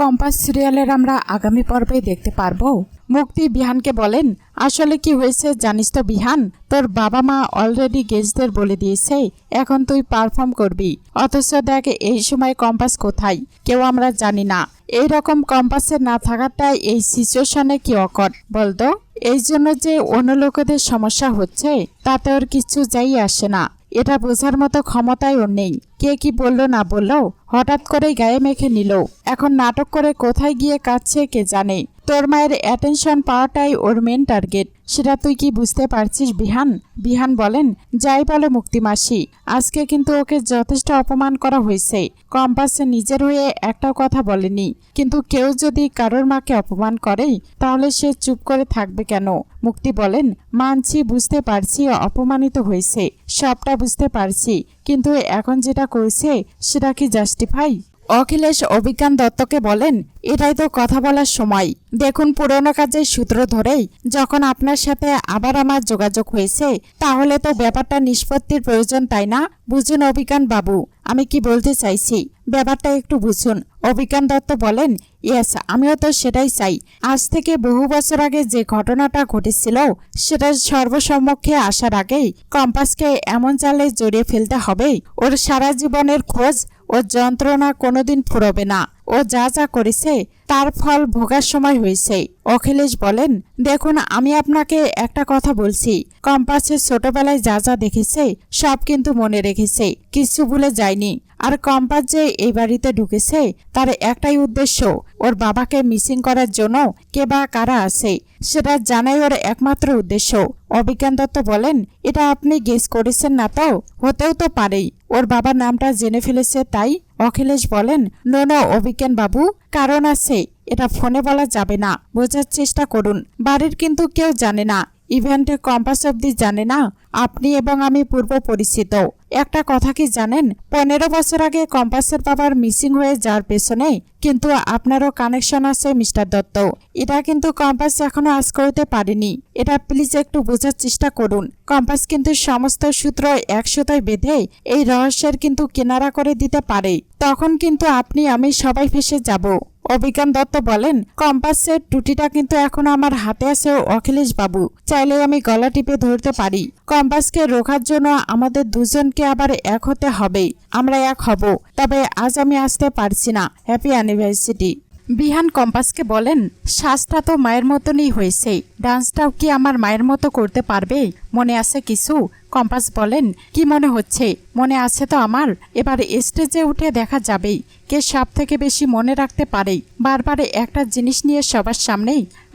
Compass সিরিয়ালের আমরা আগামী পর্বে দেখতে পারব। মুক্তি বিহানকে বলেন, আসলে কি হয়েছে জানিস তো বিহান? তোর বাবা মা অলরেডি গেস্টদের বলে দিয়েছে, এখন তুই পারফর্ম করবি। অথচ দেখ, এই সময় কম্পাস কোথায়? কেউ আমরা জানি না। এই রকম কম্পাসের না থাকাটাই এই সিচুয়েশনে কি অকট বলতো, এই জন্য যে অন্য লোকেদের সমস্যা হচ্ছে, তাতে ওর কিছু যাই আসে না। এটা বোঝার মতো ক্ষমতাই ওর নেই। কে কি বলল না বলল? হঠাৎ করেই গায়ে মেখে নিল। এখন নাটক করে কোথায় গিয়ে কাঁদছে কে জানে? তোর মায়ের অ্যাটেনশন পাওয়াটাই ওর মেন টার্গেট সেটা তুই কি বুঝতে পারছিস, বিহান? বিহান বলেন, যাই বলো মুক্তিমাসি আজকে কিন্তু ওকে যথেষ্ট অপমান করা হয়েছে। কম্পাসে নিজের হয়ে একটাও কথা বলেনি। কিন্তু কেউ যদি কারোর মাকে অপমান করে তাহলে সে চুপ করে থাকবে কেন? মুক্তি বলেন, মানছি বুঝতে পারছি অপমানিত হয়েছে। সবটা বুঝতে পারছি। কিন্তু এখন যেটা করছে সেটা কি জাস্টিফাই অখিলেশ অভিজ্ঞান দত্তকে বলেন, এটাই তো কথা বলার সময়। দেখুন পুরনো কাজের সূত্র ধরেই, যখন আপনার সাথে আবার আমার যোগাযোগ হয়েছে, তাহলে তো ব্যাপারটা নিষ্পত্তির প্রয়োজন, তাই না? বুঝুন অভিজ্ঞান বাবু, আমি কি বলতে চাইছি? ব্যাপারটা একটু বুঝুন। অভিজ্ঞান দত্ত বলেন, ইয়েস, আমিও তো সেটাই চাই। আজ থেকে বহু বছর আগে যে ঘটনাটা ঘটেছিল, সেটা সর্বসম্মুখে আসার আগেই কম্পাসকে এমন জালে জড়িয়ে ফেলতে হবে। ওর সারা জীবনের খোঁজ ও যন্ত্রণা কোনোদিন ফুরবে না। ও যা যা করেছে, তার ফল ভোগার সময় হয়েছে। অখিলেশ বলেন, দেখুন, আমি আপনাকে একটা কথা বলছি। কম্পাসের ছোটবেলায় যা যা দেখেছে, সব কিন্তু মনে রেখেছে। কিছু ভুলে যায়নি আর কম্পাস যে এই বাড়িতে ঢুকেছে, তার একটাই উদ্দেশ্য ওর বাবাকে মিসিং করার জন্য কে বা কারা আছে, সেটা জানাই ওর একমাত্র উদ্দেশ্য। অভিজ্ঞান দত্ত বলেন, এটা আপনি গেস করেছেন না তো? হতেও তো পারেই। ওর বাবার নামটা জেনে ফেলেছে তাই অখিলেশ বলেন, নো নো, অভিজ্ঞান বাবু, কারণ আছে। এটা ফোনে বলা যাবে না। বোঝার চেষ্টা করুন। বাড়ির কিন্তু কেউ জানে না। ইভেন্টে কম্পাস অব্দি জানে না, আপনি এবং আমি পূর্ব পরিচিত। একটা কথা কি জানেন? পনেরো বছর আগে কম্পাসের বাবার মিসিং হয়ে যাওয়ার পেছনে কিন্তু আপনারও কানেকশন আছে, মিস্টার দত্ত। এটা কিন্তু কম্পাস এখনও আজ করতে পারেনি। এটা প্লিজ একটু বোঝার চেষ্টা করুন। কম্পাস কিন্তু সমস্ত সূত্র একসাথে বেঁধে এই রহস্যের কিন্তু কিনারা করে দিতে পারে। তখন কিন্তু আপনি, আমি সবাই ফেসে যাব। অভিজ্ঞান দত্ত বলেন, কম্পাসের টুটিটা কিন্তু এখন আমার হাতে আছে অখিলেশ বাবু চাইলে আমি গলা টিপে ধরতে পারি। কম্পাসকে রোখার জন্য আমাদের দুজনকে আবার এক হতে হবে আমরা এক হব। তবে আজ আমি আসতে পারছি না। হ্যাপি অ্যানিভার্সিটি বিহান কম্পাসকে বলেন শ্বাসটা তো মায়ের মতনই হয়েছে। ডান্সটাও কি আমার মায়ের মতো করতে পারবে? মনে আছে কিছু? কম্পাস বলেন, কি মনে হচ্ছে? মনে আছে তো আমার। এবার স্টেজে উঠে দেখা যাবেই। কে সব থেকে বেশি মনে রাখতে পারে? বারবার একটা জিনিস নিয়ে সবার সামনেই